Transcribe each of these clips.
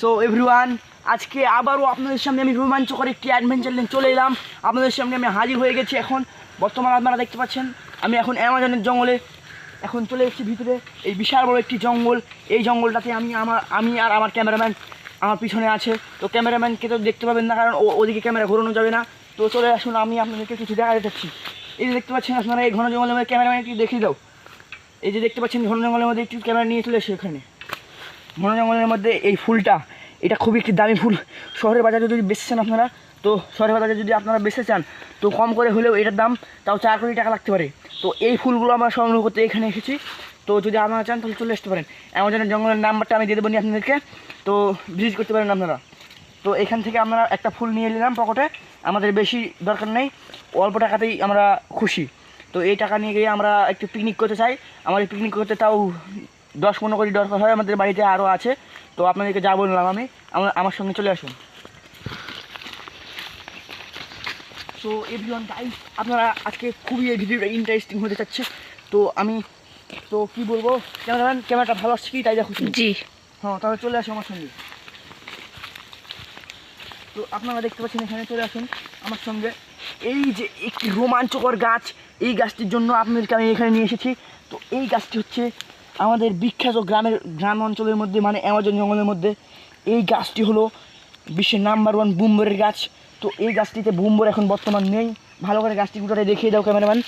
So everyone আজকে আবারও আপনাদের সামনে আমি রোমাঞ্চকর একটি অ্যাডভেঞ্চার নিয়ে চলে এলাম। আপনাদের সামনে আমি হাজির হয়ে গেছি এখন। বর্তমানে আপনারা দেখতে পাচ্ছেন, আমি এখন অ্যামাজনের জঙ্গলে। এখন চলে এসেছি ভিতরে, এই বিশাল বড় একটি জঙ্গল। এই জঙ্গলটাতে আমি আমার, আমি আর আমার ক্যামেরাম্যান আমার পিছনে আছে। তো ক্যামেরাম্যানকে তো দেখতে পাবেন না, কারণ ওদিকে ক্যামেরা ঘোরানো যাবে না। তো চলে আসুন, আমি আপনাদেরকে কিছু দেখা যাচ্ছি। এই যে দেখতে পাচ্ছেন আপনারা, এই ঘন জঙ্গলের মধ্যে ক্যামেরাম্যান একটু দেখিয়ে দাও। এই যে দেখতে পাচ্ছেন, ঘন জঙ্গলের মধ্যে একটু ক্যামেরা নিয়ে চলে এসে এখানে। জঙ্গলের মধ্যে এই ফুলটা, এটা খুবই একটি দামি ফুল। শহরের বাজারে যদি বেচতে চান আপনারা, তো শহরের বাজারে যদি আপনারা বেচতে চান তো কম করে হলেও এটার দাম, তাও চার কোটি টাকা লাগতে পারে। তো এই ফুলগুলো আমরা সংগ্রহ করতে এখানে এসেছি। তো যদি আপনারা চান, তাহলে চলে আসতে পারেন। অ্যামাজনের জঙ্গলের নাম্বারটা আমি দিয়ে দেবো নি আপনাদেরকে। তো ভিজিট করতে পারেন আপনারা। তো এখান থেকে আমরা একটা ফুল নিয়ে নিলাম পকেটে। আমাদের বেশি দরকার নেই। অল্প টাকাতেই আমরা খুশি। তো এই টাকা নিয়ে গিয়ে আমরা একটু পিকনিক করতে চাই। আমাদের পিকনিক করতে তাও দশ পনেরো কোটি দরকার হয় আমাদের বাড়িতে আরও আছে। তো আপনাদেরকে যা বললাম আমি আমার আমার সঙ্গে চলে আসুন। সো এভরিওয়ান গাইস আপনারা আজকে খুবই এই ভিডিওটা ইন্টারেস্টিং হতে চাচ্ছে। তো আমি তো কি বলব? ক্যামেরাম্যান ক্যামেরাটা ভালো আসছে কি? তাই দেখো। জি। হ্যাঁ তাহলে চলে আসো আমার সঙ্গে। তো আপনারা দেখতে পাচ্ছেন এখানে চলে আসুন আমার সঙ্গে। এই যে একটি রোমাঞ্চকর গাছ এই গাছটির জন্য আপনাদেরকে আমি এখানে নিয়ে এসেছি। তো এই গাছটি হচ্ছে আমাদের বিখ্যাত গ্রামের, গ্রাম অঞ্চলের মধ্যে মানে অ্যামাজন জঙ্গলের মধ্যে, এই গাছটি হলো বিশ্বের নাম্বার ওয়ান বুম্বরের গাছ। তো এই গাছটিতে বুম্বর এখন বর্তমান নেই। ভালো করে গাছটি গোটাটা দেখিয়ে দাও ক্যামেরাম্যান।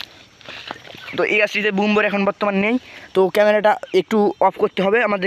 তো এই গাছটিতে বুম্বর এখন বর্তমান নেই। তো ক্যামেরাটা একটু অফ করতে হবে। আমাদের